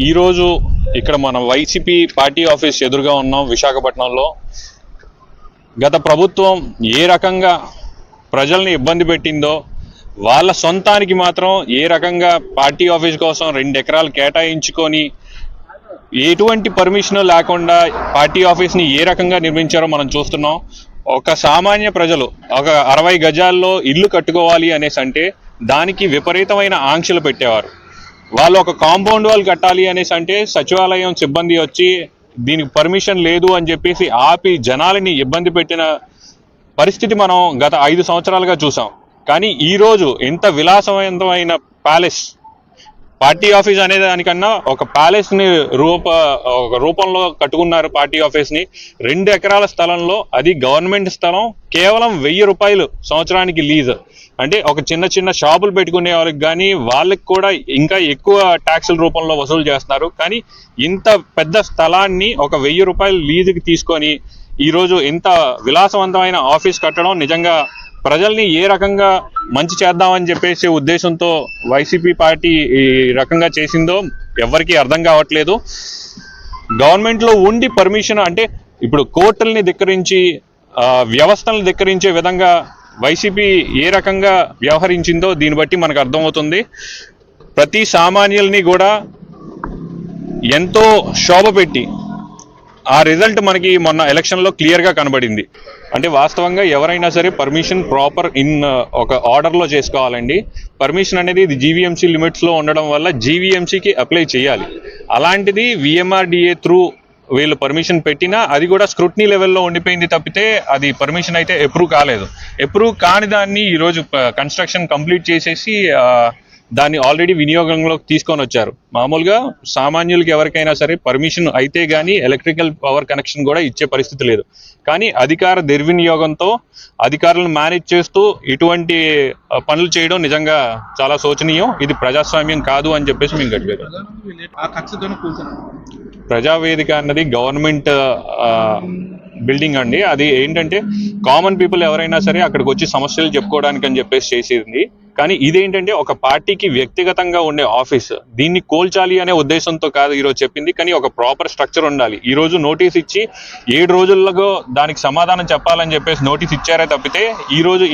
ఈరోజు ఇక్కడ మన వైసీపీ పార్టీ ఆఫీస్ ఎదురుగా ఉన్నాం విశాఖపట్నంలో. గత ప్రభుత్వం ఏ రకంగా ప్రజల్ని ఇబ్బంది పెట్టిందో వాళ్ళ సొంతానికి మాత్రం ఏ రకంగా పార్టీ ఆఫీస్ కోసం రెండు ఎకరాలు కేటాయించుకొని ఎటువంటి పర్మిషన్ లేకుండా పార్టీ ఆఫీస్ని ఏ రకంగా నిర్మించారో మనం చూస్తున్నాం. ఒక సామాన్య ప్రజలు ఒక అరవై గజాల్లో ఇల్లు కట్టుకోవాలి అనేసి అంటే దానికి విపరీతమైన ఆంక్షలు పెట్టేవారు. వాళ్ళు ఒక కాంపౌండ్ వాల్ కట్టాలి అనేసి అంటే సచివాలయం సిబ్బంది వచ్చి దీనికి పర్మిషన్ లేదు అని చెప్పేసి ఆపి జనాలని ఇబ్బంది పెట్టిన పరిస్థితి మనం గత ఐదు సంవత్సరాలుగా చూసాం. కానీ ఈ రోజు ఎంత విలాసవంతమైన ప్యాలెస్ పార్టీ ఆఫీస్ అనే దానికన్నా ఒక ప్యాలెస్ని రూప ఒక రూపంలో కట్టుకున్నారు పార్టీ ఆఫీస్ని. రెండు ఎకరాల స్థలంలో అది గవర్నమెంట్ స్థలం కేవలం వెయ్యి రూపాయలు సంవత్సరానికి లీజ్. అంటే ఒక చిన్న చిన్న షాపులు పెట్టుకునే వాళ్ళకి కానీ వాళ్ళకి కూడా ఇంకా ఎక్కువ ట్యాక్సుల రూపంలో వసూలు చేస్తున్నారు. కానీ ఇంత పెద్ద స్థలాన్ని ఒక వెయ్యి రూపాయలు లీజుకి తీసుకొని ఈరోజు ఇంత విలాసవంతమైన ఆఫీస్ కట్టడం నిజంగా ప్రజల్ని ఏ రకంగా మంచి చేద్దామని చెప్పేసి ఉద్దేశంతో వైసీపీ పార్టీ ఈ రకంగా చేసిందో ఎవరికీ అర్థం కావట్లేదు. గవర్నమెంట్లో ఉండి పర్మిషన్ అంటే ఇప్పుడు కోర్టుల్ని ధిక్కరించి వ్యవస్థలను ధిక్కరించే విధంగా వైసీపీ ఏ రకంగా వ్యవహరించిందో దీన్ని బట్టి మనకు అర్థమవుతుంది. ప్రతి సామాన్యుల్ని కూడా ఎంతో శోభ పెట్టి ఆ రిజల్ట్ మనకి మొన్న ఎలక్షన్లో క్లియర్గా కనబడింది. అంటే వాస్తవంగా ఎవరైనా సరే పర్మిషన్ ప్రాపర్ ఇన్ ఒక ఆర్డర్లో చేసుకోవాలండి. పర్మిషన్ అనేది ఇది జీవీఎంసీ లిమిట్స్లో ఉండడం వల్ల జీవీఎంసీకి అప్లై చేయాలి. అలాంటిది విఎంఆర్డిఏ త్రూ వీళ్ళు పర్మిషన్ పెట్టినా అది కూడా స్క్రూట్నీ లెవెల్లో ఉండిపోయింది తప్పితే అది పర్మిషన్ అయితే ఎప్రూవ్ కాలేదు. ఎప్రూవ్ కాని దాన్ని ఈరోజు కన్స్ట్రక్షన్ కంప్లీట్ చేసేసి uh, దాన్ని ఆల్రెడీ వినియోగంలోకి తీసుకొని వచ్చారు. మామూలుగా సామాన్యులకి ఎవరికైనా సరే పర్మిషన్ అయితే గానీ ఎలక్ట్రికల్ పవర్ కనెక్షన్ కూడా ఇచ్చే పరిస్థితి లేదు. కానీ అధికార దుర్వినియోగంతో అధికారులను మేనేజ్ చేస్తూ ఇటువంటి పనులు చేయడం నిజంగా చాలా శోచనీయం. ఇది ప్రజాస్వామ్యం కాదు అని చెప్పేసి మేము గడిపారు. ప్రజావేదిక అన్నది గవర్నమెంట్ బిల్డింగ్ అండి. అది ఏంటంటే కామన్ పీపుల్ ఎవరైనా సరే అక్కడికి వచ్చి సమస్యలు చెప్పుకోవడానికి అని చెప్పేసి చేసేది. కానీ ఇదేంటంటే ఒక పార్టీకి వ్యక్తిగతంగా ఉండే ఆఫీస్. దీన్ని కోల్చాలి అనే ఉద్దేశంతో కాదు ఈరోజు చెప్పింది కానీ ఒక ప్రాపర్ స్ట్రక్చర్ ఉండాలి. ఈ రోజు నోటీస్ ఇచ్చి ఏడు రోజుల్లో దానికి సమాధానం చెప్పాలని చెప్పేసి నోటీస్ ఇచ్చారే తప్పితే ఈ రోజు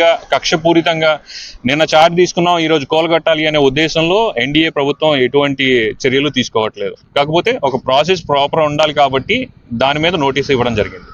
గా కక్షపూరితంగా నిన్న చార్జ్ తీసుకున్నాం ఈ రోజు కోలగట్టాలి అనే ఉద్దేశంలో ఎన్డీఏ ప్రభుత్వం ఎటువంటి చర్యలు తీసుకోవట్లేదు. కాకపోతే ఒక ప్రాసెస్ ప్రాపర్ ఉండాలి కాబట్టి దాని మీద నోటీస్ ఇవ్వడం జరిగింది.